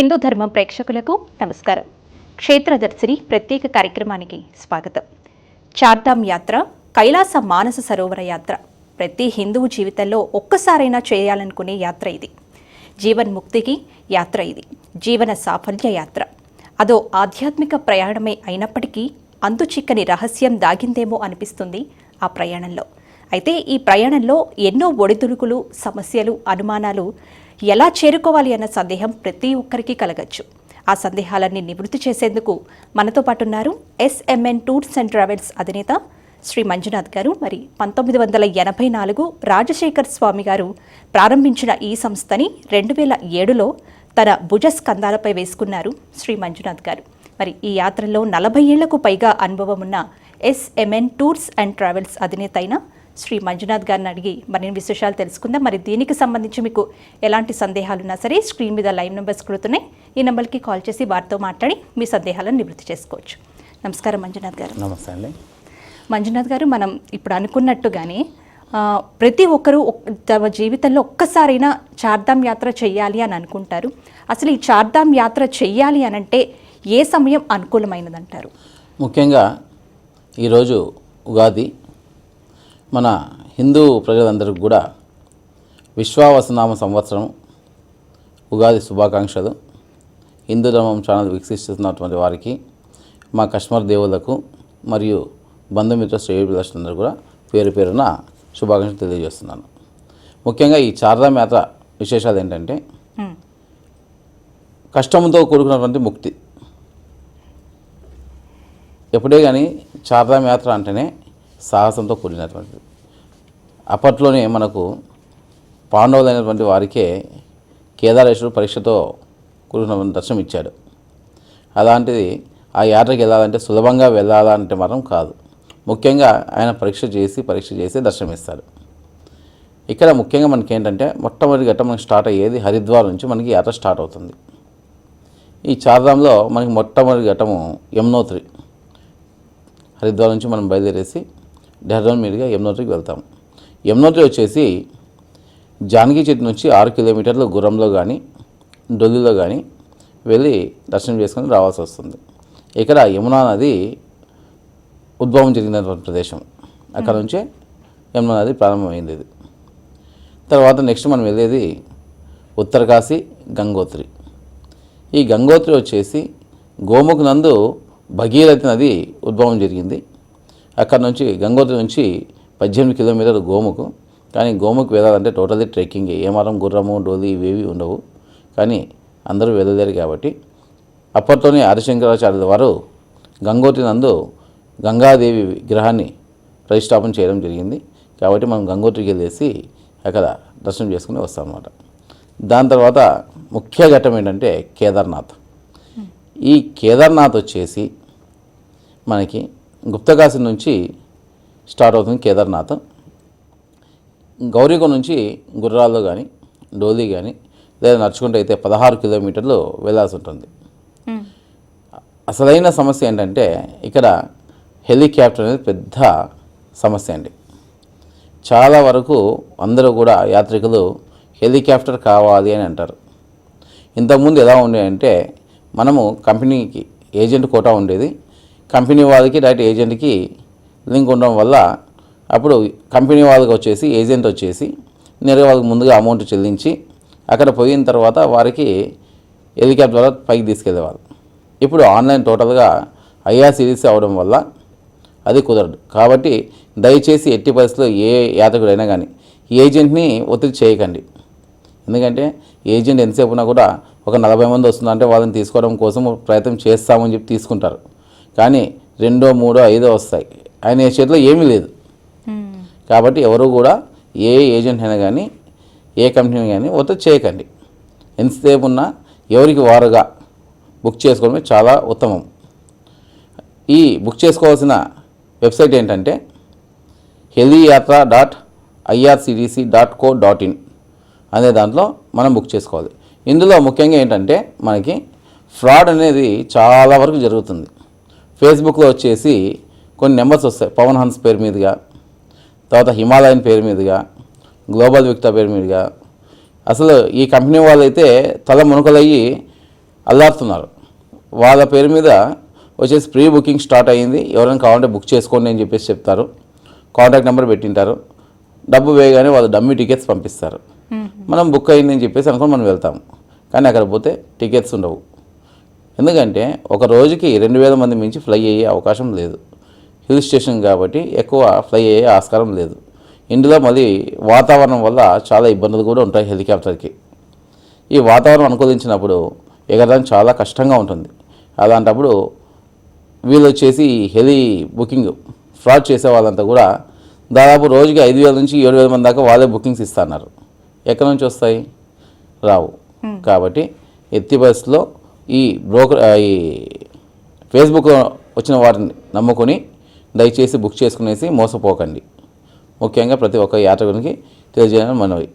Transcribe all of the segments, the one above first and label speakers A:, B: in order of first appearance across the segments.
A: హిందూ ధర్మం ప్రేక్షకులకు నమస్కారం. క్షేత్రదర్శిని ప్రత్యేక కార్యక్రమానికి స్వాగతం. చార్ధామ్ యాత్ర కైలాస మానస సరోవర యాత్ర. ప్రతి హిందువు జీవితంలో ఒక్కసారైనా చేయాలనుకునే యాత్ర ఇది. జీవన్ముక్తికి యాత్ర ఇది. జీవన సాఫల్య యాత్ర. అదో ఆధ్యాత్మిక ప్రయాణమే అయినప్పటికీ అంతు చిక్కని రహస్యం దాగిందేమో అనిపిస్తుంది ఆ ప్రయాణంలో. అయితే ఈ ప్రయాణంలో ఎన్నో ఒడిదుడుకులు సమస్యలు అనుమానాలు ఎలా చేరుకోవాలి అన్న సందేహం ప్రతి ఒక్కరికి కలగచ్చు. ఆ సందేహాలన్నీ నివృత్తి చేసేందుకు మనతో పాటు ఉన్నారు ఎస్ఎంఎన్ టూర్స్ అండ్ ట్రావెల్స్ అధినేత శ్రీ మంజునాథ్ గారు. మరి పంతొమ్మిది వందల ఎనభై నాలుగు రాజశేఖర్ స్వామి గారు ప్రారంభించిన ఈ సంస్థని రెండు వేల ఏడులో తన భుజ స్కంధాలపై వేసుకున్నారు శ్రీ మంజునాథ్ గారు. మరి ఈ యాత్రలో నలభై ఏళ్ళకు పైగా అనుభవం ఉన్న ఎస్ఎంఎన్ టూర్స్ అండ్ ట్రావెల్స్ అధినేత అయిన శ్రీ మంజునాథ్ గారిని అడిగి మరిన్ని విశేషాలు తెలుసుకుందాం. మరి దీనికి సంబంధించి మీకు ఎలాంటి సందేహాలు ఉన్నా సరే స్క్రీన్ మీద లైవ్ నెంబర్స్ కొడుతున్నాయి. ఈ నెంబర్కి కాల్ చేసి వారితో మాట్లాడి మీ సందేహాలను నివృత్తి చేసుకోవచ్చు. నమస్కారం మంజునాథ్ గారు.
B: నమస్తే అండి.
A: మంజునాథ్ గారు మనం ఇప్పుడు అనుకున్నట్టుగానే ప్రతి ఒక్కరూ ఒక్- తమ జీవితంలో ఒక్కసారైనా చార్ధామ్ యాత్ర చెయ్యాలి అని అనుకుంటారు. అసలు ఈ చార్ధామ్ యాత్ర చెయ్యాలి అని అంటే ఏ సమయం అనుకూలమైనదంటారు?
B: ముఖ్యంగా ఈరోజు ఉగాది మన హిందూ ప్రజలందరికీ కూడా విశ్వావసనామ సంవత్సరం ఉగాది శుభాకాంక్షలు. హిందూ ధర్మం ఛానల్ వీక్షిస్తున్నటువంటి వారికి మా కస్టమర్ దేవులకు మరియు బంధుమిత్ర శ్రేయులందరూ కూడా పేరు పేరున శుభాకాంక్షలు తెలియజేస్తున్నాను. ముఖ్యంగా ఈ చార్ధామ్ యాత్ర విశేషాలు ఏంటంటే కష్టంతో కూడుకున్నటువంటి ముక్తి. ఎప్పుడే కానీ చార్ధామ్ యాత్ర అంటేనే సాహసంతో కూడినటువంటిది. అప్పట్లోనే మనకు పాండవులైనటువంటి వారికే కేదారేశ్వరుడు పరీక్షతో కూడిన దర్శనం ఇచ్చాడు. అలాంటిది ఆ యాత్రకి వెళ్ళాలంటే సులభంగా వెళ్ళాలంటే మాత్రం కాదు. ముఖ్యంగా ఆయన పరీక్ష చేసి పరీక్ష చేసి దర్శనమిస్తాడు ఇక్కడ ముఖ్యంగా మనకి ఏంటంటే మొట్టమొదటి ఘట్టం మనకి స్టార్ట్ అయ్యేది హరిద్వార్ నుంచి మనకి యాత్ర స్టార్ట్ అవుతుంది. ఈ చార్ధాంలో మనకి మొట్టమొదటి ఘట్టము యమునోత్రి. హరిద్వార్ నుంచి మనం బయలుదేరేసి డెహ్రాడూన్ మీదుగా యమునోత్రికి వెళ్తాం. యమునోత్రి వచ్చేసి జానకి చెట్టు నుంచి ఆరు కిలోమీటర్లు గుర్రంలో కానీ డొల్లిలో కానీ వెళ్ళి దర్శనం చేసుకొని రావాల్సి వస్తుంది. ఇక్కడ యమునా నది ఉద్భవం జరిగినటువంటి ప్రదేశం. అక్కడ నుంచే యమునా నది ప్రారంభమైంది ఇది. తర్వాత నెక్స్ట్ మనం వెళ్ళేది ఉత్తరకాశీ గంగోత్రి. ఈ గంగోత్రి వచ్చేసి గోముఖ్ నందు భగీరథి నది ఉద్భవం జరిగింది. అక్కడ నుంచి గంగోత్రి నుంచి పద్దెనిమిది కిలోమీటర్లు గోముకు. కానీ గోముకు వెళ్ళాలంటే టోటల్లీ ట్రెక్కింగ్. ఏమారం గుర్రము డోలి ఇవేవి ఉండవు. కానీ అందరూ వెళ్ళలేరు కాబట్టి. అప్పట్లోనే ఆదిశంకరాచార్యుల వారు గంగోత్రి నందు గంగాదేవి విగ్రహాన్ని ప్రతిష్టాపన చేయడం జరిగింది. కాబట్టి మనం గంగోత్రికి వెళ్ళేసి అక్కడ దర్శనం చేసుకుని వస్తాం అన్నమాట దాని తర్వాత ముఖ్య ఘట్టం ఏంటంటే కేదార్నాథ్. ఈ కేదార్నాథ్ వచ్చేసి మనకి గుప్తకాశి నుంచి స్టార్ట్ అవుతుంది కేదార్నాథ్. గౌరీకొండ నుంచి గుర్రాల్లో కానీ డోలీ కానీ లేదా నడుచుకుంటూ అయితే పదహారు కిలోమీటర్లు వెళ్ళాల్సి ఉంటుంది. అసలైన సమస్య ఏంటంటే ఇక్కడ హెలికాప్టర్ అనేది పెద్ద సమస్య అండి. చాలా వరకు అందరూ కూడా యాత్రికులు హెలికాప్టర్ కావాలి అని అంటారు. ఇంతకుముందు ఎలా ఉండేదంటే మనము కంపెనీకి ఏజెంట్ కోటా ఉండేది. కంపెనీ వాళ్ళకి డైరెక్ట్ ఏజెంట్కి లింక్ ఉండడం వల్ల అప్పుడు కంపెనీ వాళ్ళకి వచ్చేసి ఏజెంట్ వచ్చేసి నేరుగా వాళ్ళకి ముందుగా అమౌంట్ చెల్లించి అక్కడ పోయిన తర్వాత వారికి హెలికాప్టర్ ద్వారా పైకి తీసుకెళ్ళేవాళ్ళు ఇప్పుడు ఆన్లైన్ టోటల్గా ఐఆర్సీడీసీ అవడం వల్ల అది కుదరదు. కాబట్టి దయచేసి ఎట్టి పరిస్థితుల్లో ఏ యాత్రికుడైనా కానీ ఏజెంట్ని ఒత్తిడి చేయకండి. ఎందుకంటే ఏజెంట్ ఎంతసేపు ఉన్నా కూడా ఒక నలభై మంది వస్తుందంటే వాళ్ళని తీసుకోవడం కోసం ప్రయత్నం చేస్తామని చెప్పి తీసుకుంటారు. కానీ రెండో మూడో ఐదో వస్తాయి. ఆయన చేతిలో ఏమీ లేదు. కాబట్టి ఎవరు కూడా ఏ ఏజెంట్ అయినా కానీ ఏ కంపెనీ కానీ ఒత్తిడి చేయకండి. ఎంతసేపు ఉన్నా ఎవరికి వారుగా బుక్ చేసుకోవడమే చాలా ఉత్తమం. ఈ బుక్ చేసుకోవాల్సిన వెబ్సైట్ ఏంటంటే healthy yatra dot IRCDC dot co dot in అనే దాంట్లో మనం బుక్ చేసుకోవాలి. ఇందులో ముఖ్యంగా ఏంటంటే మనకి ఫ్రాడ్ అనేది చాలా వరకు జరుగుతుంది. ఫేస్బుక్లో వచ్చేసి కొన్ని నెంబర్స్ వస్తాయి. పవన్ హన్స్ పేరు మీదుగా తర్వాత హిమాలయన్ పేరు మీదుగా గ్లోబల్ విక్టా పేరు మీదుగా. అసలు ఈ కంపెనీ వాళ్ళైతే తల మునకలయ్యి అల్లాడుతున్నారు. వాళ్ళ పేరు మీద వచ్చేసి ప్రీ బుకింగ్ స్టార్ట్ అయ్యింది. ఎవరైనా కావాలంటే బుక్ చేసుకోండి అని చెప్పేసి చెప్తారు. కాంటాక్ట్ నెంబర్ పెట్టింటారు. డబ్బు వేయగానే వాళ్ళు డమ్మీ టికెట్స్ పంపిస్తారు. మనం బుక్ అయింది అని చెప్పేసి అనుకుని మనం వెళ్తాము కానీ అక్కడ పోతే టికెట్స్ ఉండవు. ఎందుకంటే ఒక రోజుకి రెండు వేల మంది మించి ఫ్లై అయ్యే అవకాశం లేదు. హిల్ స్టేషన్ కాబట్టి ఎక్కువ ఫ్లై అయ్యే ఆస్కారం లేదు. ఇందులో మళ్ళీ వాతావరణం వల్ల చాలా ఇబ్బందులు కూడా ఉంటాయి హెలికాప్టర్కి. ఈ వాతావరణం అనుకూలించినప్పుడు ఎగరడం చాలా కష్టంగా ఉంటుంది. అలాంటప్పుడు వీళ్ళు వచ్చేసి హెలి బుకింగ్ ఫ్రాడ్ చేసే వాళ్ళంతా కూడా దాదాపు రోజుకి ఐదు వేల నుంచి ఏడు వేల మంది దాకా వాళ్ళే బుకింగ్స్ ఇస్తున్నారు. ఎక్కడి నుంచి వస్తాయి? రావు. కాబట్టి ఎత్తి బస్సులో ఈ బ్రోకర్ ఈ ఫేస్బుక్లో వచ్చిన వాటిని నమ్ముకొని దయచేసి బుక్ చేసుకునేసి మోసపోకండి. ముఖ్యంగా ప్రతి ఒక్క యాత్రికునికి తెలియజేయడం మనవి.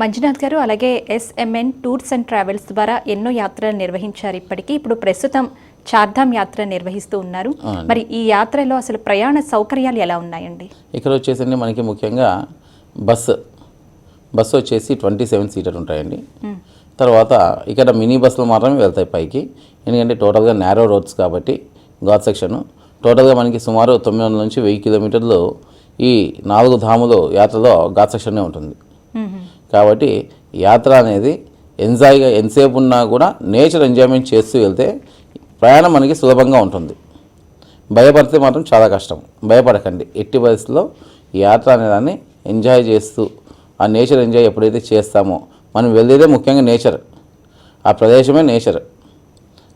A: మంజునాథ్ గారు అలాగే ఎస్ఎంఎన్ టూర్స్ అండ్ ట్రావెల్స్ ద్వారా ఎన్నో యాత్రలు నిర్వహించారు ఇప్పటికీ. ఇప్పుడు ప్రస్తుతం చార్ధామ్ యాత్ర నిర్వహిస్తూ ఉన్నారు. మరి ఈ యాత్రలో అసలు ప్రయాణ సౌకర్యాలు ఎలా ఉన్నాయండి?
B: ఇక్కడ వచ్చేసండి మనకి ముఖ్యంగా బస్సు బస్సు వచ్చేసి ట్వంటీ సెవెన్ సీటర్ ఉంటాయండి. తర్వాత ఇక్కడ మినీ బస్సులు మాత్రమే వెళ్తాయి పైకి. ఎందుకంటే టోటల్గా నేరో రోడ్స్ కాబట్టి ఘాట్ సెక్షన్. టోటల్గా మనకి సుమారు తొమ్మిది వందల నుంచి వెయ్యి కిలోమీటర్లు ఈ నాలుగు ధాములు యాత్రలో ఘాట్ సెక్షనే ఉంటుంది. కాబట్టి యాత్ర అనేది ఎంజాయ్గా ఎంతసేపు ఉన్నా కూడా నేచర్ ఎంజాయ్మెంట్ చేస్తూ వెళ్తే ప్రయాణం మనకి సులభంగా ఉంటుంది. భయపడితే మాత్రం చాలా కష్టం. భయపడకండి. ఎట్టి పరిస్థితుల్లో యాత్ర అనేదాన్ని ఎంజాయ్ చేస్తూ ఆ నేచర్ ఎంజాయ్ ఎప్పుడైతే చేస్తామో మనం వెళ్ళేదే ముఖ్యంగా నేచర్. ఆ ప్రదేశమే నేచర్.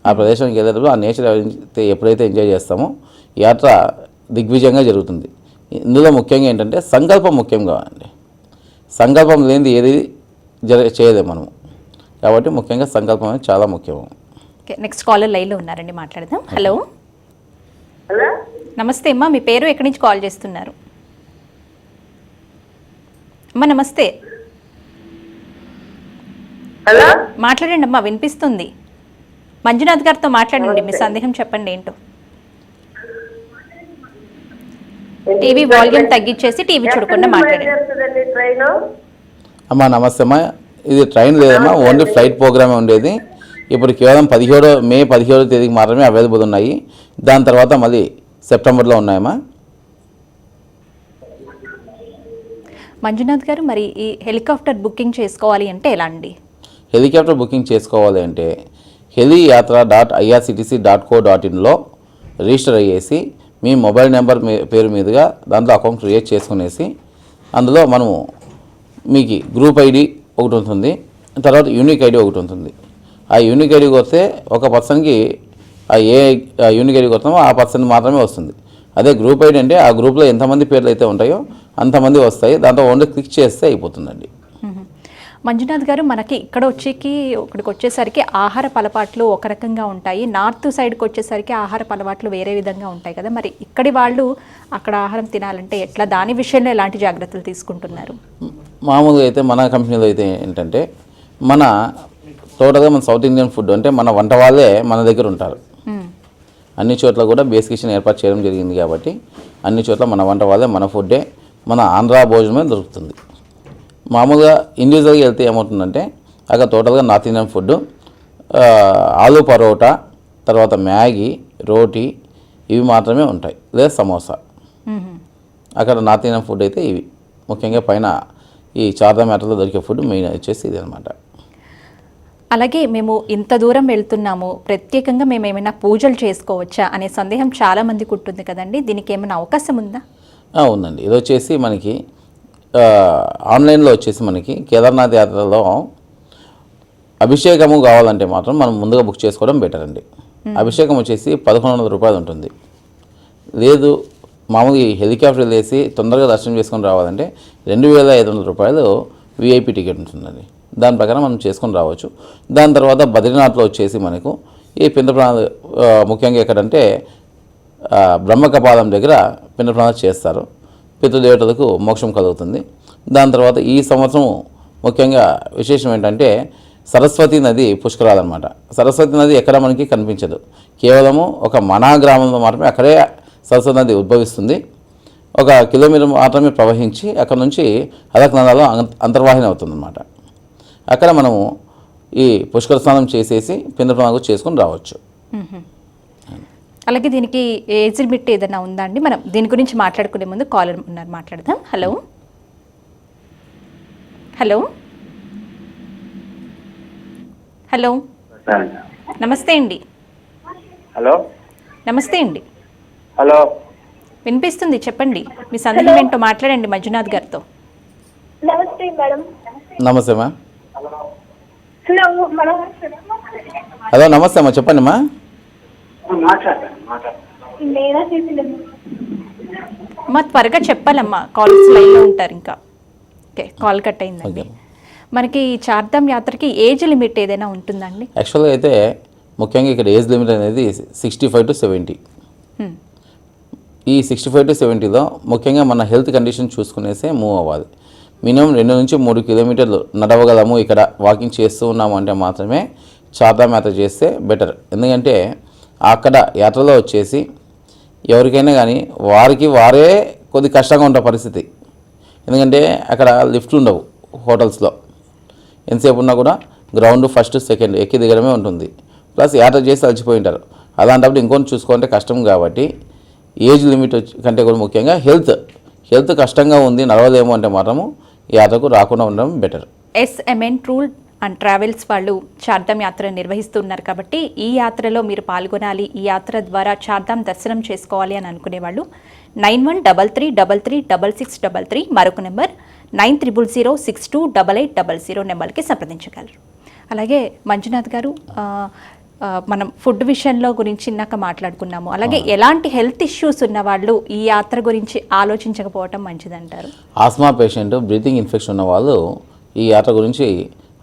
B: ఆ ప్రదేశానికి వెళ్ళేటప్పుడు ఆ నేచర్ అయితే ఎప్పుడైతే ఎంజాయ్ చేస్తామో యాత్ర దిగ్విజయంగా జరుగుతుంది. ఇందులో ముఖ్యంగా ఏంటంటే సంకల్పం ముఖ్యం కావాలండి. సంకల్పం లేనిది ఏది జర చేయలేము మనము. కాబట్టి ముఖ్యంగా సంకల్పం అనేది చాలా ముఖ్యం.
A: ఓకే నెక్స్ట్ కాలర్ లైన్లో ఉన్నారండి మాట్లాడదాం. హలో.
C: హలో.
A: నమస్తే అమ్మా మీ పేరు ఎక్కడి నుంచి కాల్ చేస్తున్నారు? అమ్మా నమస్తే.
C: హలో?
A: మాట్లాడండి అమ్మా వినిపిస్తుంది. మంజునాథ్ గారితో మాట్లాడండి మీ సందేహం చెప్పండి ఏంటో. టీవీ వాల్యూమ్ తగ్గించేసి టీవీ చూడకుండా మాట్లాడండి.
B: అమ్మా నమస్తే అమ్మా. ఇది ట్రైన్ లేదమ్మా ఓన్లీ ఫ్లైట్ ప్రోగ్రామే ఉండేది. ఇప్పుడు కేవలం పదిహేడో మే పదిహేడో తేదీకి మాత్రమే అవైలబుల్ ఉన్నాయి. దాని తర్వాత మళ్ళీ సెప్టెంబర్లో ఉన్నాయమ్మా.
A: మంజునాథ్ గారు మరి ఈ హెలికాప్టర్ బుకింగ్ చేసుకోవాలి అంటే ఎలా అండి?
B: హెలికాప్టర్ బుకింగ్ చేసుకోవాలి అంటే హెలి యాత్ర dot IRCTC dot co dot ఇన్లో register అయ్యేసి మీ మొబైల్ నెంబర్ మీ- పేరు మీదుగా దాంట్లో అకౌంట్ క్రియేట్ చేసుకునేసి అందులో మనము మీకు గ్రూప్ ఐడి ఒకటి ఉంటుంది తర్వాత యూనిక్ ఐడి ఒకటి ఉంటుంది. ఆ యూనిక్ ఐడి కొడితే ఒక పర్సన్కి ఆ ఏ యూనిక్ ఐడి కొడతామో ఆ పర్సన్ మాత్రమే వస్తుంది. అదే గ్రూప్ ఐడి అంటే ఆ గ్రూప్లో ఎంతమంది పేర్లు అయితే ఉంటాయో అంతమంది వస్తాయి దాంతో ఓన్లీ క్లిక్ చేస్తే అయిపోతుందండి.
A: మంజునాథ్ గారు మనకి ఇక్కడ వచ్చేకి ఇక్కడికి వచ్చేసరికి ఆహార అలవాట్లు ఒక రకంగా ఉంటాయి. నార్త్ సైడ్కి వచ్చేసరికి ఆహార అలవాట్లు వేరే విధంగా ఉంటాయి కదా. మరి ఇక్కడి వాళ్ళు అక్కడ ఆహారం తినాలంటే ఎట్లా? దాని విషయంలో ఎలాంటి జాగ్రత్తలు తీసుకుంటున్నారు?
B: మామూలుగా అయితే మన కంపెనీలో అయితే ఏంటంటే మన టోటల్గా మన సౌత్ ఇండియన్ ఫుడ్ అంటే మన వంట వాళ్ళే మన దగ్గర ఉంటారు. అన్ని చోట్ల కూడా బేస్ కిచెన్ ఏర్పాటు చేయడం జరిగింది కాబట్టి అన్ని చోట్ల మన వంట వాళ్ళే మన ఫుడ్డే మన ఆంధ్ర భోజనమే దొరుకుతుంది. మామూలుగా ఇండివిజువల్గా వెళ్తే ఏమవుతుందంటే అక్కడ టోటల్గా north Indian food aloo paratha తర్వాత మ్యాగీ రోటీ ఇవి మాత్రమే ఉంటాయి. లేదా సమోసా. అక్కడ నార్త్ ఇండియన్ ఫుడ్ అయితే ఇవి. ముఖ్యంగా పైన ఈ చార్దా మేటలో దొరికే ఫుడ్ మెయిన్ వచ్చేసి ఇది అనమాట
A: అలాగే మేము ఇంత దూరం వెళ్తున్నాము ప్రత్యేకంగా మేము ఏమైనా పూజలు చేసుకోవచ్చా అనే సందేహం చాలా మందికి ఉంటుంది కదండి. దీనికి ఏమైనా అవకాశం ఉందా?
B: ఉందండి. ఇది వచ్చేసి మనకి ఆన్లైన్లో వచ్చేసి మనకి కేదార్నాథ్ యాత్రలో అభిషేకము కావాలంటే మాత్రం మనం ముందుగా బుక్ చేసుకోవడం బెటర్ అండి. అభిషేకం వచ్చేసి పదకొండు వందల రూపాయలు ఉంటుంది. లేదు మామూలుగా హెలికాప్టర్ వేసి తొందరగా దర్శనం చేసుకొని రావాలంటే రెండు వేల ఐదు వందల రూపాయలు విఐపి టికెట్ ఉంటుందండి. దాని ప్రకారం మనం చేసుకొని రావచ్చు. దాని తర్వాత బద్రీనాథ్లో వచ్చేసి మనకు ఈ పిండ ప్రాణాలు ముఖ్యంగా ఎక్కడంటే బ్రహ్మకపాలం దగ్గర పిండ ప్రాణాలు చేస్తారు. పితృదేవతలకు మోక్షం కలుగుతుంది. దాని తర్వాత ఈ సంవత్సరం ముఖ్యంగా విశేషం ఏంటంటే సరస్వతి నది పుష్కరాలన్నమాట. సరస్వతి నది ఎక్కడ మనకి కనిపించదు. కేవలము ఒక మనా గ్రామంలో మాత్రమే అక్కడే సరస్వతి నది ఉద్భవిస్తుంది. ఒక కిలోమీటర్ మాత్రమే ప్రవహించి అక్కడ నుంచి అదక్ నదాలో అంతర్వాహిని అవుతుందన్నమాట. అక్కడ మనము ఈ పుష్కర స్నానం చేసేసి పిండ ప్రమాణం చేసుకొని రావచ్చు.
A: అలాగే దీనికి ఏజ్ లిమిట్ ఏదైనా ఉందా అండి? మనం దీని గురించి మాట్లాడుకునే ముందు కాలర్ ఉన్నారు మాట్లాడదాం. హలో? హలో? హలో? నమస్తే అండి.
D: హలో?
A: నమస్తే అండి.
D: హలో?
A: వినిపిస్తుంది? చెప్పండి. మీ సందేహం ఏంటో మాట్లాడండి మంజునాథ్ గారితో.
E: నమస్తే మేడం.
B: నమస్తే అమ్మా.
E: హలో
B: హలో నమస్తే అమ్మా. చెప్పండి అమ్మా
A: అమ్మా త్వరగా చెప్పాలమ్మా. కాల్స్ లైన్లో ఉంటారు ఇంకా. ఓకే కాల్ కట్ అయిందండి. మనకి ఈ చార్ధామ్ యాత్రకి ఏజ్ లిమిట్ ఏదైనా ఉంటుందండి?
B: యాక్చువల్గా అయితే ముఖ్యంగా ఇక్కడ ఏజ్ లిమిట్ అనేది sixty five to seventy
A: hmm.
B: ఈ సిక్స్టీ ఫైవ్ టు సెవెంటీలో ముఖ్యంగా మన హెల్త్ కండిషన్ చూసుకునేసే మూవ్ అవ్వాలి. మినిమం రెండు నుంచి మూడు కిలోమీటర్లు నడవగలము ఇక్కడ వాకింగ్ చేస్తూ ఉన్నాము అంటే మాత్రమే చార్ధామ్ యాత్ర చేస్తే బెటర్ ఎందుకంటే అక్కడ యాత్రలో వచ్చేసి ఎవరికైనా కానీ వారికి వారే కొద్ది కష్టంగా ఉండే పరిస్థితి. ఎందుకంటే అక్కడ లిఫ్ట్లు ఉండవు హోటల్స్లో. ఎంతసేపు ఉన్నా కూడా గ్రౌండ్ ఫస్ట్ సెకండ్ ఎక్కి దిగడమే ఉంటుంది. ప్లస్ యాత్ర చేసి అలసిపోయి ఉంటారు. అలాంటప్పుడు ఇంకొని చూసుకుంటే కష్టం కాబట్టి ఏజ్ లిమిట్ వచ్చి కంటే కూడా ముఖ్యంగా హెల్త్. హెల్త్ కష్టంగా ఉంది నడవలేము అంటే మాత్రము యాత్రకు రాకుండా ఉండడం better.
A: SMN tours and travels వాళ్ళు చార్ధామ్ యాత్ర నిర్వహిస్తున్నారు కాబట్టి ఈ యాత్రలో మీరు పాల్గొనాలి ఈ యాత్ర ద్వారా చార్ధామ్ దర్శనం చేసుకోవాలి అని అనుకునే వాళ్ళు nine one double three double three double six double three మరొక number nine triple zero six two double eight double zero నెంబర్కి సంప్రదించగలరు. అలాగే మంజునాథ్ గారు మనం ఫుడ్ విషయంలో గురించి ఇందాక మాట్లాడుకున్నాము. అలాగే ఎలాంటి హెల్త్ ఇష్యూస్ ఉన్న వాళ్ళు ఈ యాత్ర గురించి ఆలోచించకపోవటం మంచిదంటారు?
B: ఆస్మా పేషెంట్ బ్రీతింగ్ ఇన్ఫెక్షన్ ఉన్న వాళ్ళు ఈ యాత్ర గురించి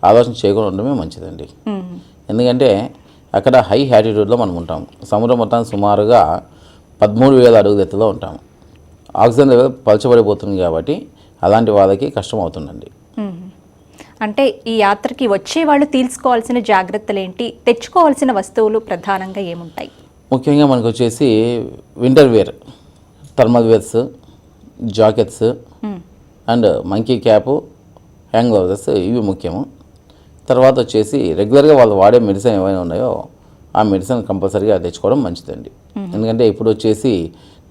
B: ఆలోచన చేయకుండా ఉండడమే మంచిదండి. ఎందుకంటే అక్కడ హై హ్యాటిట్యూడ్లో మనం ఉంటాం సముద్రం మొత్తం సుమారుగా పదమూడు వేల అడుగుల ఎత్తులో ఉంటాము ఆక్సిజన్ లెవెల్ పలచబడిపోతుంది కాబట్టి అలాంటి వాళ్ళకి కష్టం అవుతుందండి.
A: అంటే ఈ యాత్రకి వచ్చే వాళ్ళు తీసుకోవాల్సిన జాగ్రత్తలు ఏంటి తెచ్చుకోవాల్సిన వస్తువులు ప్రధానంగా ఏముంటాయి
B: ముఖ్యంగా మనకు వచ్చేసి winter wear thermal wears jackets. And monkey cap hang gloves ఇవి ముఖ్యము తర్వాత వచ్చేసి రెగ్యులర్గా వాళ్ళు వాడే మెడిసిన్ ఏమైనా ఉన్నాయో ఆ మెడిసిన్ కంపల్సరీగా తెచ్చుకోవడం మంచిదండి. ఎందుకంటే ఇప్పుడు వచ్చేసి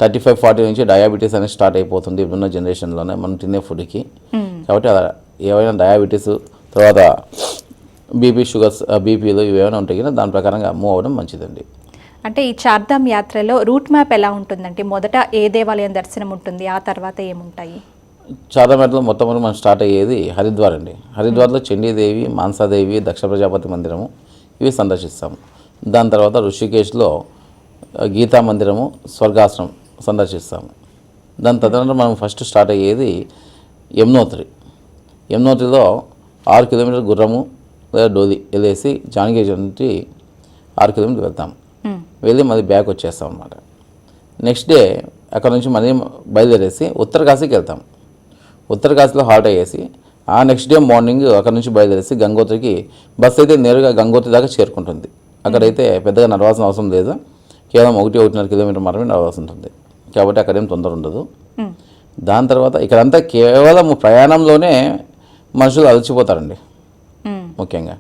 B: థర్టీ ఫైవ్ ఫార్టీ నుంచి డయాబెటీస్ అనేది స్టార్ట్ అయిపోతుంది ఇప్పుడున్న జనరేషన్లోనే మనం తినే ఫుడ్కి. కాబట్టి అలా ఏవైనా డయాబెటీస్ తర్వాత బీపీ షుగర్స్ బీపీలు ఇవి ఏమైనా ఉంటాయి కదా దాని ప్రకారంగా మూవ్ అవ్వడం మంచిదండి.
A: అంటే ఈ చార్ధామ్ యాత్రలో రూట్ మ్యాప్ ఎలా ఉంటుందంటే మొదట ఏ దేవాలయం దర్శనం ఉంటుంది ఆ తర్వాత ఏముంటాయి?
B: చార్ధామేటలో మొత్తం మనం స్టార్ట్ అయ్యేది హరిద్వార్ అండి. హరిద్వార్లో చండీదేవి మాన్సాదేవి దక్ష ప్రజాపతి మందిరము ఇవి సందర్శిస్తాము. దాని తర్వాత ఋషికేశ్లో గీతా మందిరము స్వర్గాశ్రమం సందర్శిస్తాము. దాని తదనంతరం మనం ఫస్ట్ స్టార్ట్ అయ్యేది యమునోత్రి. యమునోత్రిలో ఆరు కిలోమీటర్ గుర్రము లేదా డోలి వెళ్ళేసి జానగేజ్ నుండి ఆరు కిలోమీటర్లు వెళ్తాము
A: మ్మ్.
B: వెళ్ళి మళ్ళీ బ్యాక్ వచ్చేస్తాం అనమాట నెక్స్ట్ డే అక్కడ నుంచి మళ్ళీ బయలుదేరేసి ఉత్తరకాశీకి వెళ్తాం. ఉత్తరకాశీలో హాల్ట్ అయ్యేసి ఆ నెక్స్ట్ డే మార్నింగ్ అక్కడ నుంచి బయలుదేరేసి గంగోత్రికి బస్ అయితే నేరుగా గంగోత్రి దాకా చేరుకుంటుంది. అక్కడైతే పెద్దగా నడవాల్సిన అవసరం లేదు. కేవలం ఒకటి ఒకటిన్నర కిలోమీటర్ మాత్రమే నడవాల్సి ఉంటుంది. కాబట్టి అక్కడేం తొందర ఉండదు. దాని తర్వాత ఇక్కడంతా కేవలం ప్రయాణంలోనే మనుషులు అలసిపోతారండి. ముఖ్యంగా.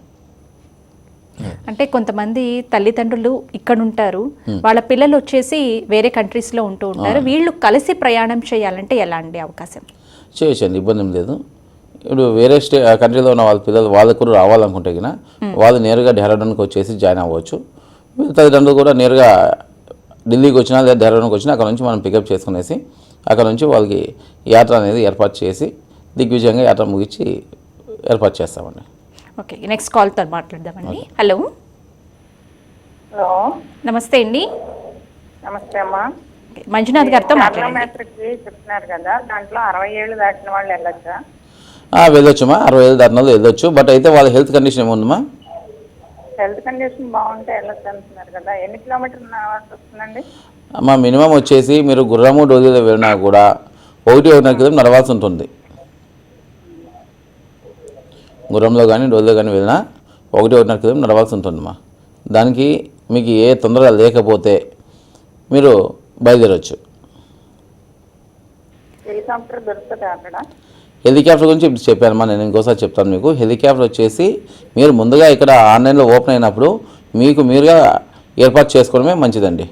A: అంటే కొంతమంది తల్లిదండ్రులు ఇక్కడ ఉంటారు వాళ్ళ పిల్లలు వచ్చేసి వేరే కంట్రీస్లో ఉంటూ ఉంటారు. వీళ్ళు కలిసి ప్రయాణం చేయాలంటే ఎలా అండి అవకాశం?
B: చేయొచ్చండి ఇబ్బంది ఏం లేదు. ఇప్పుడు వేరే స్టే కంట్రీలో ఉన్న వాళ్ళ పిల్లలు వాళ్ళకు కూడా రావాలనుకుంటే గిన వాళ్ళు నేరుగా డెహ్రాడూన్కి వచ్చేసి జాయిన్ అవ్వచ్చు. తల్లిదండ్రులు కూడా నేరుగా ఢిల్లీకి వచ్చినా లేదా డెహ్రాడూన్కి వచ్చినా అక్కడ నుంచి మనం పికప్ చేసుకునేసి అక్కడ నుంచి వాళ్ళకి యాత్ర అనేది ఏర్పాటు చేసి దిగ్విజయంగా యాత్ర ముగించి ఏర్పాటు చేస్తామండి.
A: ఓకే నెక్స్ట్ కాల్తో మాట్లాడదామండి. హలో
C: హలో
A: నమస్తే అండి.
C: నమస్తే అమ్మా.
A: మంజునాథ్ గారితో
C: చెప్తున్నారు కదా దాంట్లో అరవై ఏళ్ళు దాటిన వాళ్ళు వెళ్ళొచ్చా?
B: ఆ, వెళ్ళొచ్చుమా. అరవై ఏళ్ళు దాటినాలు వెళ్ళొచ్చు. బట్ అయితే వాళ్ళ హెల్త్ కండిషన్ ఏముందమ్మా?
C: హెల్త్ కండిషన్ బాగుంటే వెళ్ళొచ్చు అంటున్నారు కదా. ఎన్ని కిలోమీటర్లు వస్తుందండి?
B: అమ్మ మినిమం వచ్చేసి మీరు గుర్రము డోలీలో వెళ్ళినా కూడా ఒకటి ఒకటిన్నర కిలోమీటర్ నడవాల్సి ఉంటుంది. గుర్రంలో కానీ డోలీలో కానీ వెళ్ళినా ఒకటి ఒకటిన్నర కిలోమీటర్ నడవాల్సి ఉంటుందమ్మా. దానికి మీకు ఏ తొందరగా లేకపోతే మీరు బయలుదేరవచ్చు
C: హెలికాప్టర్
B: గురించి ఇప్పుడు చెప్పానమ్మా నేను ఇంకోసారి చెప్తాను మీకు. హెలికాప్టర్ వచ్చేసి మీరు ముందుగా ఇక్కడ ఆన్లైన్లో ఓపెన్ అయినప్పుడు మీకు మీరుగా ఏర్పాటు చేసుకోవడమే మంచిదండి.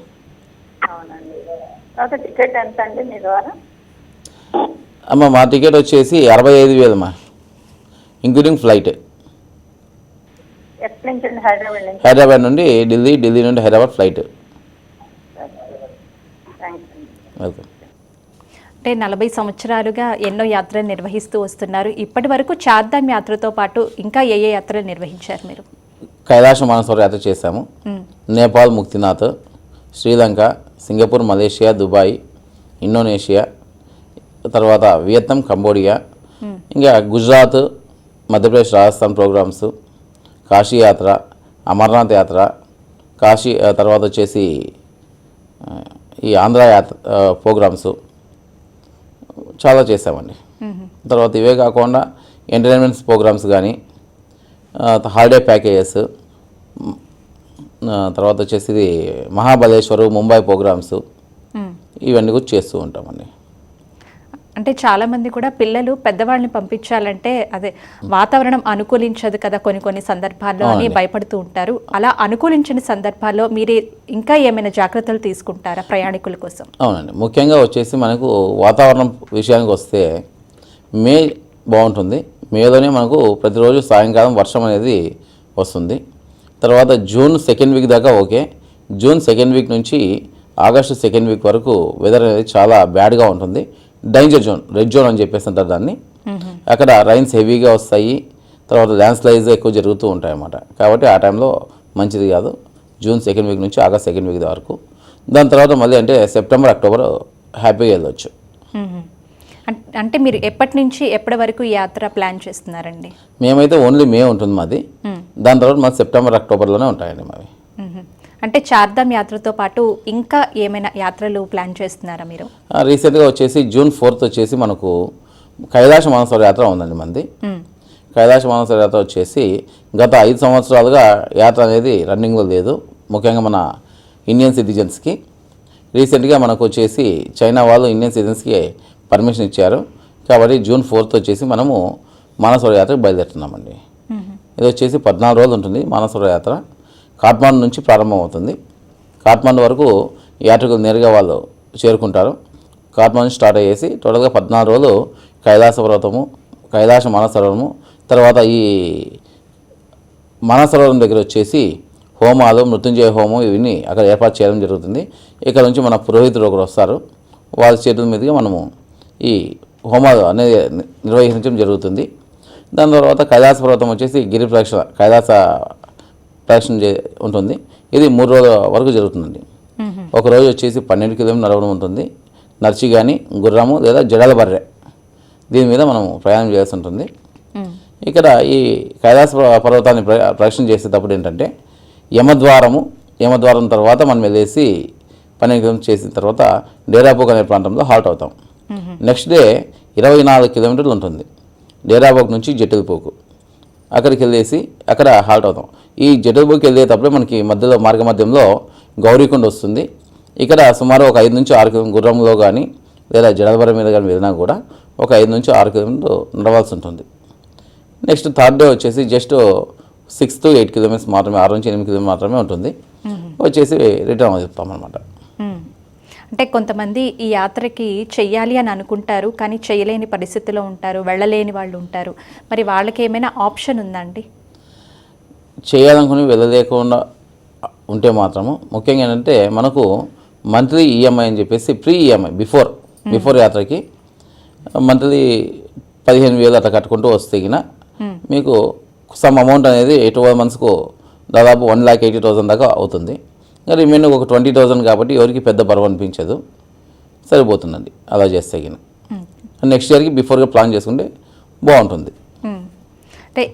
B: అమ్మ మా టికెట్ వచ్చేసి అరవై ఐదు వేలమ్మా ఇంక్లూడింగ్ ఫ్లైట్.
C: హైదరాబాద్
B: నుండి ఢిల్లీ ఢిల్లీ నుండి హైదరాబాద్ ఫ్లైట్. వెల్కమ్
A: అంటే నలభై సంవత్సరాలుగా ఎన్నో యాత్రలు నిర్వహిస్తూ వస్తున్నారు. ఇప్పటి వరకు చార్ధామ్ యాత్రతో పాటు ఇంకా ఏ ఏ యాత్రలు నిర్వహించారు మీరు?
B: కైలాస మానసరోవర యాత్ర చేశాము. Nepal Muktinath Sri Lanka Singapore Malaysia Dubai Indonesia తర్వాత వియత్నాం కంబోడియా ఇంకా గుజరాత్ మధ్యప్రదేశ్ రాజస్థాన్ ప్రోగ్రామ్స్ కాశీ యాత్ర అమర్నాథ్ యాత్ర కాశీ తర్వాత వచ్చేసి ఈ ఆంధ్ర ప్రోగ్రామ్స్ చాలా చేసామండి తర్వాత ఇవే కాకుండా ఎంటర్టైన్మెంట్స్ ప్రోగ్రామ్స్ కానీ హాలిడే ప్యాకేజెస్ తర్వాత వచ్చేసి మహాబలేశ్వరు ముంబై ప్రోగ్రామ్స్. ఇవన్నీ కూడా చేస్తూ ఉంటామండి.
A: అంటే చాలా మంది కూడా పిల్లలు పెద్దవాళ్ళని పంపించాలంటే అదే వాతావరణం అనుకూలించదు కదా కొన్ని కొన్ని సందర్భాల్లో అని. భయపడుతూ ఉంటారు. అలా అనుకూలించని సందర్భాల్లో మీరు ఇంకా ఏమైనా జాగ్రత్తలు తీసుకుంటారా ప్రయాణికుల కోసం?
B: అవునండి. ముఖ్యంగా వచ్చేసి మనకు వాతావరణం విషయానికి వస్తే మే బాగుంటుంది. మేలోనే మనకు ప్రతిరోజు సాయంకాలం వర్షం అనేది వస్తుంది. తర్వాత జూన్ సెకండ్ వీక్ దాకా ఓకే. జూన్ సెకండ్ వీక్ నుంచి ఆగస్టు సెకండ్ వీక్ వరకు వెదర్ అనేది చాలా బ్యాడ్గా ఉంటుంది. డేంజర్ జోన్ రెడ్ జోన్ అని చెప్పేసి అంటారు దాన్ని. అక్కడ రైన్స్ హెవీగా వస్తాయి. తర్వాత ల్యాండ్ స్లైడ్స్ ఎక్కువ జరుగుతూ ఉంటాయి అన్నమాట కాబట్టి ఆ టైంలో మంచిది కాదు. జూన్ సెకండ్ వీక్ నుంచి ఆగస్ట్ సెకండ్ వీక్ వరకు. దాని తర్వాత మళ్ళీ అంటే సెప్టెంబర్ అక్టోబర్ హ్యాపీగా వెళ్ళొచ్చు.
A: అంటే మీరు ఎప్పటి నుంచి ఎప్పటి వరకు యాత్ర ప్లాన్ చేస్తున్నారండి?
B: మేమైతే ఓన్లీ మే ఉంటుంది మాది. దాని తర్వాత మాది సెప్టెంబర్ అక్టోబర్లోనే ఉంటాయండి మావి.
A: అంటే చార్ధామ్ యాత్రతో పాటు ఇంకా ఏమైనా యాత్రలు ప్లాన్ చేస్తున్నారా మీరు?
B: రీసెంట్గా వచ్చేసి జూన్ ఫోర్త్ వచ్చేసి మనకు కైలాస మానసర యాత్ర ఉందండి మంది. కైలాస మానసర యాత్ర వచ్చేసి గత ఐదు సంవత్సరాలుగా యాత్ర అనేది రన్నింగ్లో లేదు. ముఖ్యంగా మన ఇండియన్ సిటిజన్స్కి రీసెంట్గా మనకు వచ్చేసి చైనా వాళ్ళు ఇండియన్ సిటిజన్స్కి పర్మిషన్ ఇచ్చారు. కాబట్టి జూన్ ఫోర్త్ వచ్చేసి మనము మానసర యాత్రకు బయలుదేరుతున్నామండి. ఇది వచ్చేసి పద్నాలుగు రోజులు ఉంటుంది మానసర యాత్ర. కాట్మాండ్ నుంచి ప్రారంభమవుతుంది. కాట్మాండ్ వరకు యాత్రికులు నేరుగా వాళ్ళు చేరుకుంటారు. కాట్మాండ్ స్టార్ట్ అయ్యేసి టోటల్గా పద్నాలుగు రోజులు కైలాస పర్వతము కైలాస మానసరోవరము తర్వాత ఈ మానసరోవరం దగ్గర వచ్చేసి హోమాలు మృత్యుంజయ హోమం ఇవన్నీ అక్కడ ఏర్పాటు చేయడం జరుగుతుంది. ఇక్కడ నుంచి మన పురోహితులు ఒకరు వస్తారు. వాళ్ళ చేతుల మీదుగా మనము ఈ హోమాలు అనేది నిర్వహించడం జరుగుతుంది. దాని తర్వాత కైలాస పర్వతం వచ్చేసి గిరి ప్రదక్షిణ కైలాస చే ఉంటుంది. ఇది మూడు రోజుల వరకు జరుగుతుందండి. ఒక రోజు వచ్చేసి పన్నెండు కిలోమీటర్ నడవడం ఉంటుంది. నర్చి కానీ గుర్రము లేదా జడల బర్రె. దీని మీద మనం ప్రయాణం చేయాల్సి ఉంటుంది. ఇక్కడ ఈ కైలాస పర్వ- పర్వతాన్ని ప్ర- ప్రదక్షిణ చేసేటప్పుడు ఏంటంటే యమద్వారము యమద్వారం తర్వాత మనం వెళ్ళేసి పన్నెండు కిలోమీటర్లు చేసిన తర్వాత డేరాపోక్ అనే ప్రాంతంలో హాల్ట్ అవుతాం. నెక్స్ట్ డే ఇరవై నాలుగు కిలోమీటర్లు ఉంటుంది. డేరాపోక్ నుంచి జటిల్పోకు అక్కడికి వెళ్ళేసి అక్కడ హాల్ట్ అవుతాం. ఈ జటిల్పోకి వెళ్ళేటప్పుడు మనకి మధ్యలో మార్గ మధ్యంలో గౌరీకుండ వస్తుంది. ఇక్కడ సుమారు ఒక ఐదు నుంచి ఆరు గుర్రంలో కానీ లేదా జడబర మీద కానీ వెళ్ళినా కూడా ఒక ఐదు నుంచి ఆరు కిలోమీటర్లు నడవాల్సి ఉంటుంది. నెక్స్ట్ థర్డ్ డే వచ్చేసి just six to eight kilometres మాత్రమే ఆరు నుంచి ఎనిమిది కిలోమీటర్ మాత్రమే ఉంటుంది. వచ్చేసి రిటర్న్ చెప్తాం అనమాట.
A: అంటే కొంతమంది ఈ యాత్రకి చెయ్యాలి అని అనుకుంటారు కానీ చేయలేని పరిస్థితిలో ఉంటారు వెళ్ళలేని వాళ్ళు ఉంటారు. మరి వాళ్ళకి ఏమైనా ఆప్షన్ ఉందా అండి
B: చేయాలనుకుని వెళ్ళలేకుండా ఉంటే మాత్రము. ముఖ్యంగా ఏంటంటే మనకు మంత్లీ ఈఎంఐ అని చెప్పేసి ప్రీ ఈఎంఐ బిఫోర్ బిఫోర్ యాత్రకి మంత్లీ పదిహేను వేలు అట్లా కట్టుకుంటూ వస్తే గిన మీకు సమ్ అమౌంట్ అనేది ట్వెల్వ్ మంత్స్కు దాదాపు వన్ ల్యాక్ ఎయిటీ థౌసండ్ దాకా అవుతుంది. రిమైనింగ్ ఒక ట్వంటీ థౌసండ్ కాబట్టి ఎవరికి పెద్ద బరువు అనిపించదు. సరిపోతుందండి. అలా చేస్తే గిన. నెక్స్ట్ ఇయర్కి బిఫోర్గా ప్లాన్ చేసుకుంటే బాగుంటుంది.
A: అంటే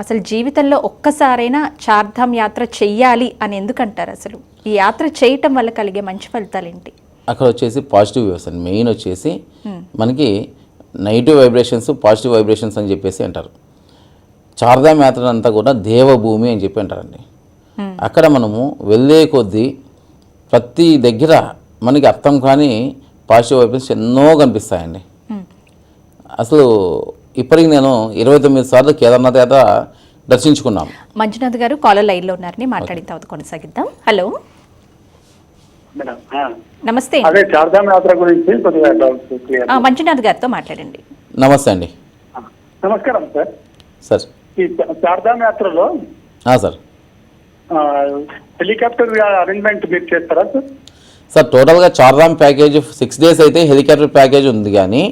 A: అసలు జీవితంలో ఒక్కసారైనా చార్ధామ్ యాత్ర చెయ్యాలి అని ఎందుకంటారు అసలు? ఈ యాత్ర చేయటం వల్ల కలిగే మంచి ఫలితాలు ఏంటి
B: అక్కడ వచ్చేసి పాజిటివ్ వేవ్స్ అండి. మెయిన్ వచ్చేసి మనకి నెగిటివ్ వైబ్రేషన్స్ పాజిటివ్ వైబ్రేషన్స్ అని చెప్పేసి అంటారు. చార్ధామ్ యాత్ర అంతా కూడా దేవభూమి అని చెప్పి అంటారండి. అక్కడ మనము వెళ్ళే కొద్దీ ప్రతి దగ్గర మనకి అర్థం కాని పాజిటివ్ వైబ్రేషన్స్ ఎన్నో కనిపిస్తాయండి. అసలు ఇప్పటికి నేను ఇరవై తొమ్మిది సార్లు కేదార్నాథ్ యాత్ర దర్శించుకున్నాం.
A: మంజునాథ్ గారు కాలర్ లైన్లో ఉన్నారని మాట్లాడిన తర్వాత కొనసాగిద్దాం. హలో. నమస్తే. మంజునాథ్ గారితో మాట్లాడండి.
B: నమస్తే అండి.
D: నమస్కారం సార్.
B: సార్.
D: ఈ చార్ధామ్ యాత్రలో
B: ఆ, సార్.
D: హెలికాప్టర్ అరేంజ్మెంట్ మీరు చేస్తారా సార్
B: సార్ టోటల్గా చార్ధామ్ ప్యాకేజ్ సిక్స్ డేస్ అయితే హెలికాప్టర్ ప్యాకేజ్ ఉంది కానీ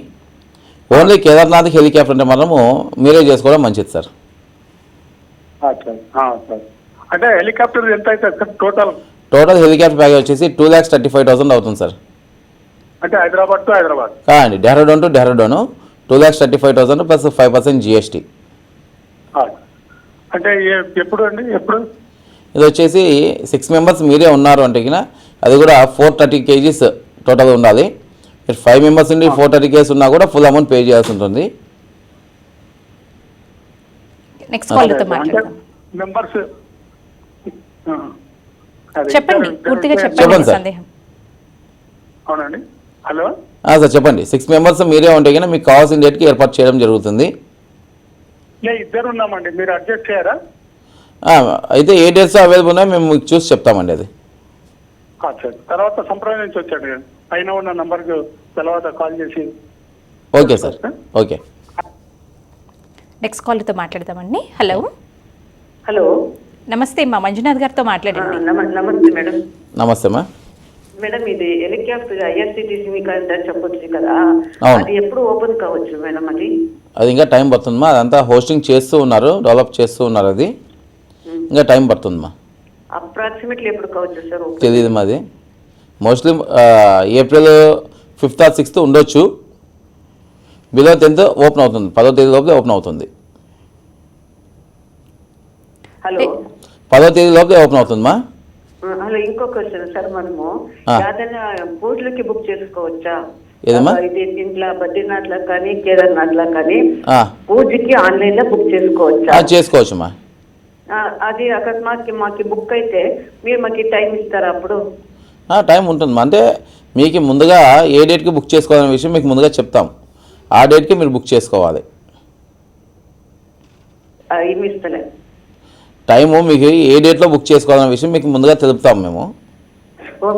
B: ఓన్లీ కేదార్నాథ్ హెలికాప్టర్ అంటే మనము మీరే చేసుకోవడం మంచిది సార్.
D: అంటే హెలికాప్టర్ ఎంత అవుతుంది sir total?
B: Total helicopter package వచ్చేసి two lakhs thirty five thousand అవుతుంది సార్.
D: అంటే హైదరాబాద్ టు హైదరాబాద్?
B: కాదండి Dehradun to Dehradun two lakhs thirty five thousand plus five percent GST.
D: అంటే ఎప్పుడు అండి ఎప్పుడు?
B: ఇది వచ్చేసి సిక్స్ మెంబర్స్ మీరే ఉన్నారు అంటే కినా అది కూడా ఫోర్ థర్టీ కేజీస్ టోటల్ ఉండాలి. మీరు ఫైవ్ మెంబర్స్ ఉండి ఫోర్ థర్టీ కేజీస్ ఉన్నా కూడా ఫుల్ అమౌంట్ పే చేయాల్సి ఉంటుంది.
A: నెక్స్ట్
D: మెంబర్స్
A: చెప్పండి పూర్తిగా చెప్పండి. సందేహం.
D: అవునండి. హలో?
B: ఆ, సార్ చెప్పండి. సిక్స్ మెంబర్స్ మీరే ఉంటే మీకు కావాల్సిన డేట్కి ఏర్పాటు చేయడం జరుగుతుంది.
D: లే ఇద్దరు ఉన్నామండి. మీరు అడ్జస్ట్ చేయరా?
B: అయితే ఏ డేట్స్ అవైలబుల్ ఉన్నాయో మేము మీకు చూసి చెప్తామండి అది.
D: తర్వాత సంప్రదాయం నుంచి వచ్చాడు. పైన ఉన్న నంబర్కి తర్వాత కాల్ చేసి
B: ఓకే సార్ ఓకే.
A: నెక్స్ట్ కాలర్తో మాట్లాడదామండి. హలో
F: హలో
A: నమస్తే మా మంజునాథ్ గారితో మాట్లాడండి.
F: నమ- నమస్తే మేడం.
B: నమస్తే అమ్మా
F: మేడం ఇది హెలికాప్టర్ ఐఆర్సిటీసీ చెప్పొచ్చు కదా. అది ఎప్పుడు ఓపెన్ కావచ్చు మేడం అది?
B: అది ఇంకా టైం పడుతుందమ్మా అదంతా హోస్టింగ్ చేస్తూ ఉన్నారు డెవలప్ చేస్తూ ఉన్నారు అది. ఇంకా టైం పడుతుందమ్మా.
F: అప్రాక్సిమేట్లీ ఎప్పుడు కావచ్చు సార్?
B: తెలియదు మాది. Mostly April fifth or sixth ఉండొచ్చు. బిలో టెన్త్ ఓపెన్ అవుతుంది. పదో తేదీ లోపలే ఓపెన్ అవుతుంది.
F: హలో
B: పదో తేదీ లోపలే ఓపెన్ అవుతుందమ్మా.
F: హలో ఇంకో క్వశ్చన్ సార్ మనము. ఏదైనా బుక్ చేసుకోవచ్చా?
B: ఏదమ్మా?
F: ఇది బద్రీనాథ్లా కానీ కేదార్నాథ్లా కానీ పూజకి ఆన్లైన్లో బుక్ చేసుకోవచ్చా?
B: చేసుకోవచ్చమ్మా
F: అది అకస్మాత్కి మాకు బుక్ అయితే మీరు మాకు టైం ఇస్తారా అప్పుడు?
B: టైం ఉంటుందమ్మా అంటే మీకు ముందుగా ఏ డేట్కి బుక్ చేసుకోవాలనే విషయం మీకు ముందుగా చెప్తాం. ఆ డేట్కి మీరు బుక్ చేసుకోవాలి. టైము మీకు ఏ డేట్లో బుక్ చేసుకోవాలనే విషయం మీకు ముందుగా తెలుపుతాం మేము.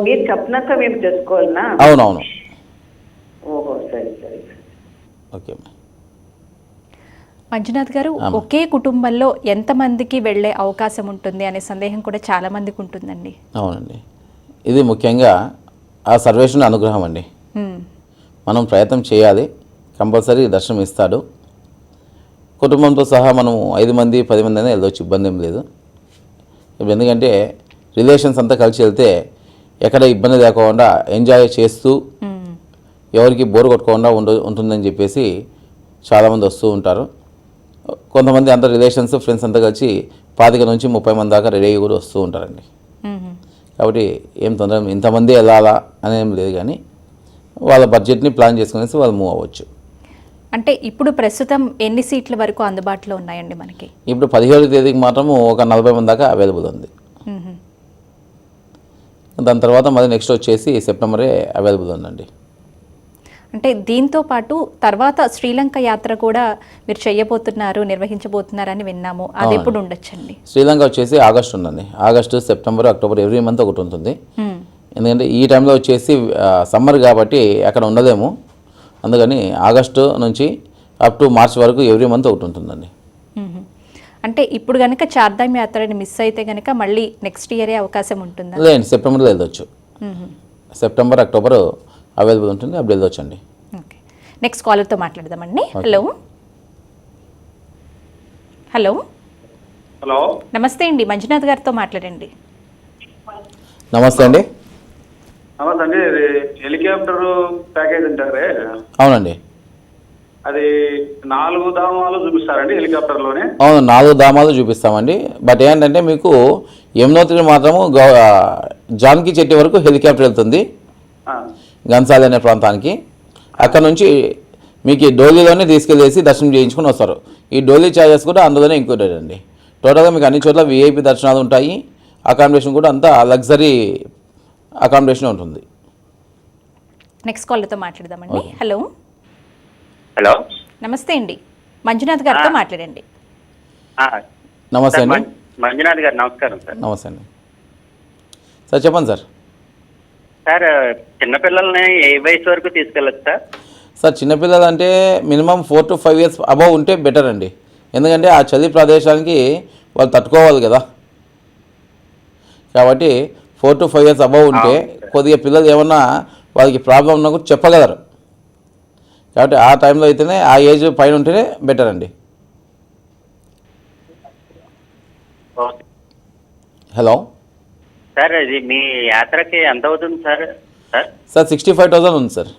F: మీరు చెప్పినాక మేము చేసుకోవాలనా
B: అవునవును.
F: ఓహో సరే సరే.
B: ఓకే.
A: మంజునాథ్ గారు. ఒకే కుటుంబంలో ఎంతమందికి వెళ్ళే అవకాశం ఉంటుంది అనే సందేహం కూడా చాలా మందికి ఉంటుందండి.
B: అవునండి. ఇది ముఖ్యంగా ఆ సర్వేశ్వరుని అనుగ్రహం అండి. మనం ప్రయత్నం చేయాలి. కంపల్సరీ దర్శనం ఇస్తాడు. కుటుంబంతో సహా మనం ఐదు మంది పది మంది అయినా వెళ్ళొచ్చు ఇబ్బంది ఏం లేదు. ఇప్పుడు ఎందుకంటే రిలేషన్స్ అంతా కలిసి వెళ్తే ఎక్కడ ఇబ్బంది లేకుండా ఎంజాయ్ చేస్తూ. ఎవరికి బోర్ కొట్టకుండా ఉండ ఉంటుందని చెప్పేసి చాలామంది వస్తూ ఉంటారు. కొంతమంది అంత రిలేషన్స్ ఫ్రెండ్స్ అంతా కలిసి పాతిక నుంచి ముప్పై మంది దాకా రెడీ అయ్యి కూడా వస్తూ ఉంటారండి. కాబట్టి ఏం తొందర ఇంతమంది వెళ్ళాలా అనేం లేదు కానీ వాళ్ళ బడ్జెట్ని ప్లాన్ చేసుకునేసి వాళ్ళు మూవ్ అవ్వచ్చు.
A: అంటే ఇప్పుడు ప్రస్తుతం ఎన్ని సీట్ల వరకు అందుబాటులో ఉన్నాయండి మనకి?
B: ఇప్పుడు పదిహేడు తేదీకి మాత్రము ఒక నలభై మంది దాకా అవైలబుల్ ఉంది. దాని తర్వాత మళ్ళీ నెక్స్ట్ వచ్చేసి సెప్టెంబరే అవైలబుల్ ఉందండి.
A: అంటే దీంతో పాటు తర్వాత శ్రీలంక యాత్ర కూడా మీరు చేయబోతున్నారు నిర్వహించబోతున్నారని విన్నాము అది. ఎప్పుడు ఉండొచ్చండి
B: శ్రీలంక వచ్చేసి ఆగస్ట్ ఉందండి August September October every month ఒకటి ఉంటుంది. ఎందుకంటే ఈ టైంలో వచ్చేసి సమ్మర్ కాబట్టి అక్కడ ఉండలేము అందుకని ఆగస్టు నుంచి అప్ టు మార్చ్ వరకు ఎవ్రీ మంత్ ఒకటి ఉంటుందండి.
A: అంటే ఇప్పుడు కనుక చార్ధామ్ యాత్రని మిస్ అయితే కనుక మళ్ళీ నెక్స్ట్ ఇయరే అవకాశం ఉంటుందా
B: లేదండి సెప్టెంబర్లో వెళ్ళొచ్చు. సెప్టెంబర్ అక్టోబర్ అవైలబుల్ ఉంటుంది అప్పుడు వెళ్ళొచ్చండి
A: ఓకే. నెక్స్ట్ కాలర్తో మాట్లాడదామండి. హలో హలో
D: హలో
A: నమస్తే అండి. మంజునాథ్ గారితో మాట్లాడండి.
B: నమస్తే అండి.
D: నమస్తే అండి. హెలికాప్టర్ ప్యాకేజ్ అంటారే?
B: అవునండి.
D: అది నాలుగు ధామాలు చూపిస్తారండి హెలికాప్టర్లోనే?
B: అవును నాలుగు ధామాలు చూపిస్తామండి. బట్ ఏంటంటే మీకు యమునోత్రి మాత్రము జాన్కి చెట్టు వరకు హెలికాప్టర్ వెళ్తుంది. గన్సాలి అనే ప్రాంతానికి. అక్కడ నుంచి మీకు ఈ డోలీలోనే తీసుకెళ్ళేసి దర్శనం చేయించుకొని వస్తారు. ఈ డోలీ ఛార్జెస్ కూడా అందులోనే ఇంక్లూడెడ్ అండి. టోటల్గా మీకు అన్ని చోట్ల విఐపి దర్శనాలు ఉంటాయి. అకామిడేషన్ కూడా అంతా లగ్జరీ అకామిడేషన్ ఉంటుంది.
A: నెక్స్ట్ కాలర్తో మాట్లాడదామండి. హలో
G: హలో
A: నమస్తే అండి. మంజునాథ్ గారితో. మాట్లాడండి.
G: ఆ,
B: నమస్తే అండి.
G: మంజునాథ్ గారు నమస్కారం సార్.
B: నమస్తే అండి. సార్ చెప్పండి సార్.
G: సార్ చిన్నపిల్లల్ని ఏ వయసు వరకు తీసుకెళ్ళచ్చు సార్?
B: సార్ చిన్నపిల్లలు అంటే minimum four to five years above ఉంటే బెటర్ అండి. ఎందుకంటే ఆ చలి ప్రదేశానికి వాళ్ళు తట్టుకోవాలి కదా. కాబట్టి four to five years above ఉంటే కొద్దిగా పిల్లలు ఏమన్నా వాళ్ళకి ప్రాబ్లం ఉన్నా కూడా చెప్పగలరు. కాబట్టి ఆ టైంలో అయితేనే ఆ ఏజ్ పైన ఉంటేనే బెటర్ అండి. హలో?
G: సార్ ఇది మీ యాత్రకి ఎంత అవుతుంది sir? Sir?
B: Sir sixty five thousand ఉంది sir.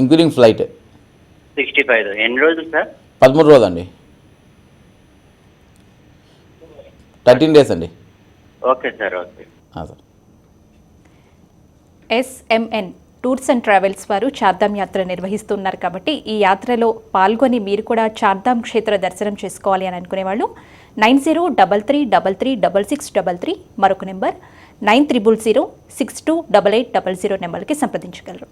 B: Including flight
G: sixty five ఎన్ని రోజులు సార్?
B: పదమూడు రోజులు అండి థర్టీన్ డేస్ అండి.
G: Okay sir okay.
B: Sir.
A: SMN tours and travels వారు చార్ధామ్ యాత్ర నిర్వహిస్తున్నారు కాబట్టి ఈ యాత్రలో పాల్గొని మీరు కూడా చార్ధామ్ క్షేత్ర దర్శనం చేసుకోవాలి అని అనుకునేవాళ్ళు. Nine zero double three double three double six double three మరొక number. Nine triple zero six two double eight double zero నెంబర్కి సంప్రదించగలరు.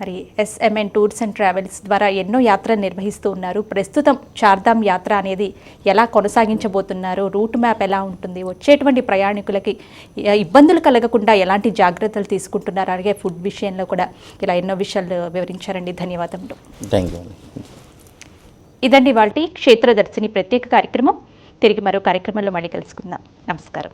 A: మరి ఎస్ఎంఎన్ టూర్స్ అండ్ ట్రావెల్స్ ద్వారా ఎన్నో యాత్రలు నిర్వహిస్తూ ఉన్నారు. ప్రస్తుతం చార్ధామ్ యాత్ర అనేది ఎలా కొనసాగించబోతున్నారు? రూట్ మ్యాప్ ఎలా ఉంటుంది? వచ్చేటువంటి ప్రయాణికులకి ఇబ్బందులు కలగకుండా ఎలాంటి జాగ్రత్తలు తీసుకుంటున్నారు? అలాగే ఫుడ్ విషయంలో కూడా ఇలా ఎన్నో విషయాలు వివరించారండి. ధన్యవాదములు.
B: థ్యాంక్ యూ
A: ఇదండి వాళ్ళ క్షేత్రదర్శిని ప్రత్యేక కార్యక్రమం. తిరిగి మరో కార్యక్రమంలో మళ్ళీ కలుసుకుందాం. నమస్కారం.